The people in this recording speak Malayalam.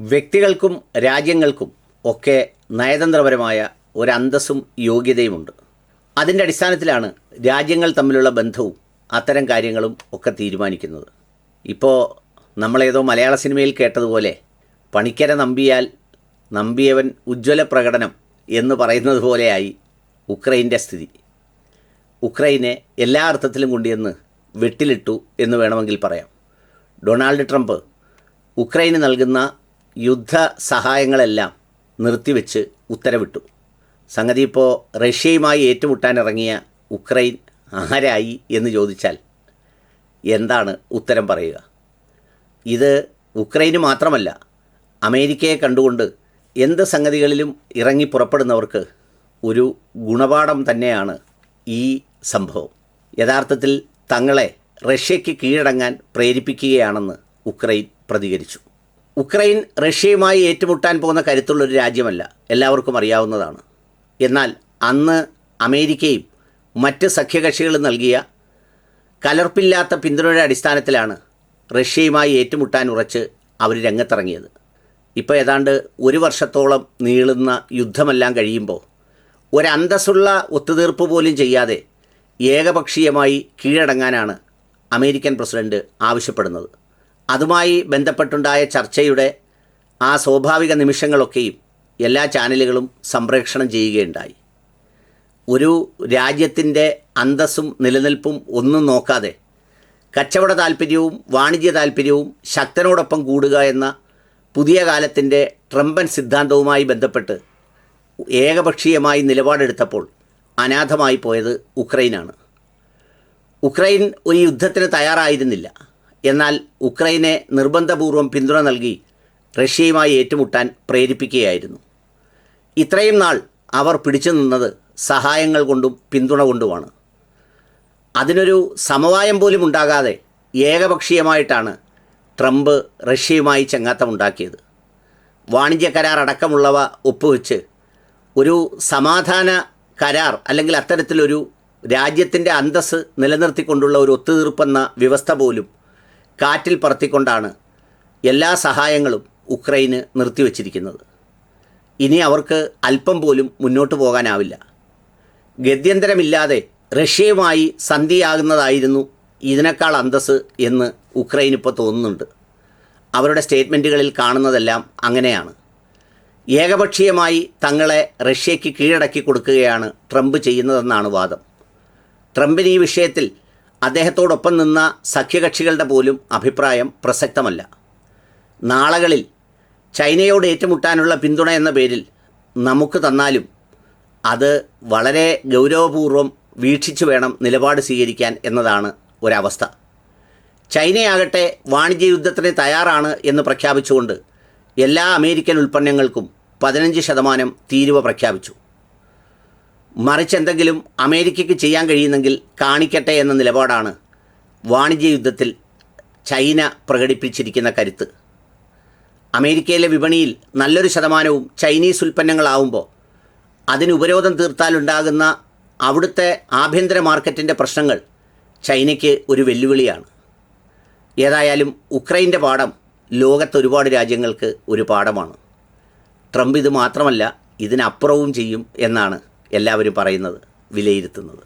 വ്യക്തികൾക്കും രാജ്യങ്ങൾക്കും ഒക്കെ നയതന്ത്രപരമായ ഒരു അന്തസ്സും യോഗ്യതയുമുണ്ട്. അതിന്റെ അടിസ്ഥാനത്തിലാണ് രാജ്യങ്ങൾ തമ്മിലുള്ള ബന്ധവും അത്തരം കാര്യങ്ങളും ഒക്കെ തീരുമാനിക്കുന്നത്. ഇപ്പോൾ നമ്മളേതോ മലയാള സിനിമയിൽ കേട്ടതുപോലെ പണിക്കര നമ്പിയാൽ നമ്പിയവൻ ഉജ്ജ്വല പ്രകടനം എന്ന് പറയുന്നത് പോലെയായി ഉക്രൈന്റെ സ്ഥിതി. ഉക്രൈനെ എല്ലാ അർത്ഥത്തിലും കൊണ്ടുവന്ന് വെട്ടിലിട്ടു എന്ന് വേണമെങ്കിൽ പറയാം. ഡൊണാൾഡ് ട്രംപ് ഉക്രൈന് നൽകുന്ന യുദ്ധ സഹായങ്ങളെല്ലാം നിർത്തിവെച്ച് ഉത്തരവിട്ടു. സംഗതി ഇപ്പോൾ റഷ്യയുമായി ഏറ്റുമുട്ടാനിറങ്ങിയ ഉക്രൈൻ ആരായി എന്ന് ചോദിച്ചാൽ എന്താണ് ഉത്തരം പറയുക? ഇത് ഉക്രൈന് മാത്രമല്ല അമേരിക്കയെ കണ്ടുകൊണ്ട് എന്ത് സംഗതികളിലും ഇറങ്ങി പുറപ്പെടുന്നവർക്ക് ഒരു ഗുണപാഠം തന്നെയാണ് ഈ സംഭവം. യഥാർത്ഥത്തിൽ തങ്ങളെ റഷ്യയ്ക്ക് കീഴടങ്ങാൻ പ്രേരിപ്പിക്കുകയാണെന്ന് ഉക്രൈൻ പ്രതികരിച്ചു. ഉക്രൈൻ റഷ്യയുമായി ഏറ്റുമുട്ടാൻ പോകുന്ന കരുത്തുള്ളൊരു രാജ്യമല്ല. എല്ലാവർക്കും അറിയാവുന്നതാണ്. എന്നാൽ അന്ന് അമേരിക്കയും മറ്റ് സഖ്യകക്ഷികളും നൽകിയ കലർപ്പില്ലാത്ത പിന്തുണയുടെ അടിസ്ഥാനത്തിലാണ് റഷ്യയുമായി ഏറ്റുമുട്ടാൻ ഉറച്ച് അവർ രംഗത്തിറങ്ങിയത്. ഇപ്പോൾ ഏതാണ്ട് ഒരു വർഷത്തോളം നീളുന്ന യുദ്ധമെല്ലാം കഴിയുമ്പോൾ ഒരന്തസ്സുള്ള ഒത്തുതീർപ്പ് പോലും ചെയ്യാതെ ഏകപക്ഷീയമായി കീഴടങ്ങാനാണ് അമേരിക്കൻ പ്രസിഡന്റ് ആവശ്യപ്പെടുന്നത്. അതുമായി ബന്ധപ്പെട്ടുണ്ടായ ചർച്ചയുടെ ആ സ്വാഭാവിക നിമിഷങ്ങളൊക്കെയും എല്ലാ ചാനലുകളും സംപ്രേക്ഷണം ചെയ്യുകയുണ്ടായി. ഒരു രാജ്യത്തിന്റെ അന്തസ്സും നിലനിൽപ്പും ഒന്നും നോക്കാതെ കച്ചവട താല്പര്യവും വാണിജ്യ താല്പര്യവും ശക്തനോടൊപ്പം കൂടുക എന്ന പുതിയ കാലത്തിന്റെ ട്രംപൻ സിദ്ധാന്തവുമായി ബന്ധപ്പെട്ട് ഏകപക്ഷീയമായി നിലപാടെടുത്തപ്പോൾ അനാഥമായി പോയത് ഉക്രൈനാണ്. ഉക്രൈൻ ഒരു യുദ്ധത്തിന് തയ്യാറായിരുന്നില്ല. എന്നാൽ ഉക്രൈനെ നിർബന്ധപൂർവം പിന്തുണ നൽകി റഷ്യയുമായി ഏറ്റുമുട്ടാൻ പ്രേരിപ്പിക്കുകയായിരുന്നു. ഇത്രയും നാൾ അവർ പിടിച്ചു നിന്നത് സഹായങ്ങൾ കൊണ്ടും പിന്തുണ കൊണ്ടുമാണ്. അതിനൊരു സമവായം പോലും ഉണ്ടാകാതെ ഏകപക്ഷീയമായിട്ടാണ് ട്രംപ് റഷ്യയുമായി ചങ്ങാത്തമുണ്ടാക്കിയത്. വാണിജ്യ കരാർ അടക്കമുള്ളവ ഒപ്പുവെച്ച് ഒരു സമാധാന കരാർ അല്ലെങ്കിൽ അത്തരത്തിലൊരു രാജ്യത്തിന്റെ അന്തസ്സ് നിലനിർത്തിക്കൊണ്ടുള്ള ഒരു ഒത്തുതീർപ്പെന്ന വ്യവസ്ഥ പോലും കാറ്റിൽ പറത്തിക്കൊണ്ടാണ് എല്ലാ സഹായങ്ങളും ഉക്രൈന് നിർത്തിവച്ചിരിക്കുന്നത്. ഇനി അവർക്ക് അല്പം പോലും മുന്നോട്ട് പോകാനാവില്ല. ഗത്യന്തരമില്ലാതെ റഷ്യയുമായി സന്ധിയാകുന്നതായിരുന്നു ഇതിനേക്കാൾ അന്തസ് എന്ന് ഉക്രൈൻ ഇപ്പോൾ തോന്നുന്നുണ്ട്. അവരുടെ സ്റ്റേറ്റ്മെന്റുകളിൽ കാണുന്നതെല്ലാം അങ്ങനെയാണ്. ഏകപക്ഷീയമായി തങ്ങളെ റഷ്യയ്ക്ക് കീഴടക്കി കൊടുക്കുകയാണ് ട്രംപ് ചെയ്യുന്നതെന്നാണ് വാദം. ട്രംപിന് ഈ വിഷയത്തിൽ അദ്ദേഹത്തോടൊപ്പം നിന്ന സഖ്യകക്ഷികളുടെ പോലും അഭിപ്രായം പ്രസക്തമല്ല. നാളകളിൽ ചൈനയോട് ഏറ്റുമുട്ടാനുള്ള പിന്തുണ എന്ന പേരിൽ നമുക്ക് തന്നാലും അത് വളരെ ഗൗരവപൂർവം വീക്ഷിച്ചു വേണം നിലപാട് സ്വീകരിക്കാൻ എന്നതാണ് ഒരവസ്ഥ. ചൈനയാകട്ടെ വാണിജ്യ യുദ്ധത്തിന് തയ്യാറാണ് എന്ന് പ്രഖ്യാപിച്ചുകൊണ്ട് എല്ലാ അമേരിക്കൻ ഉൽപ്പന്നങ്ങൾക്കും പതിനഞ്ച് ശതമാനം തീരുവ പ്രഖ്യാപിച്ചു. മറിച്ച് എന്തെങ്കിലും അമേരിക്കയ്ക്ക് ചെയ്യാൻ കഴിയുന്നെങ്കിൽ കാണിക്കട്ടെ എന്ന നിലപാടാണ് വാണിജ്യ യുദ്ധത്തിൽ ചൈന പ്രകടിപ്പിച്ചിരിക്കുന്ന കരുത്ത്. അമേരിക്കയിലെ വിപണിയിൽ നല്ലൊരു ശതമാനവും ചൈനീസ് ഉൽപ്പന്നങ്ങളാവുമ്പോൾ അതിന് ഉപരോധം തീർത്താലുണ്ടാകുന്ന അവിടുത്തെ ആഭ്യന്തര മാർക്കറ്റിന്റെ പ്രശ്നങ്ങൾ ചൈനയ്ക്ക് ഒരു വെല്ലുവിളിയാണ്. ഏതായാലും ഉക്രൈന്റെ പാഠം ലോകത്ത് ഒരുപാട് രാജ്യങ്ങൾക്ക് ഒരു പാഠമാണ്. ട്രംപ് ഇത് മാത്രമല്ല ഇതിനപ്പുറവും ചെയ്യും എന്നാണ് എല്ലാവരും പറയുന്നത് വിലയിരുത്തുന്നത്.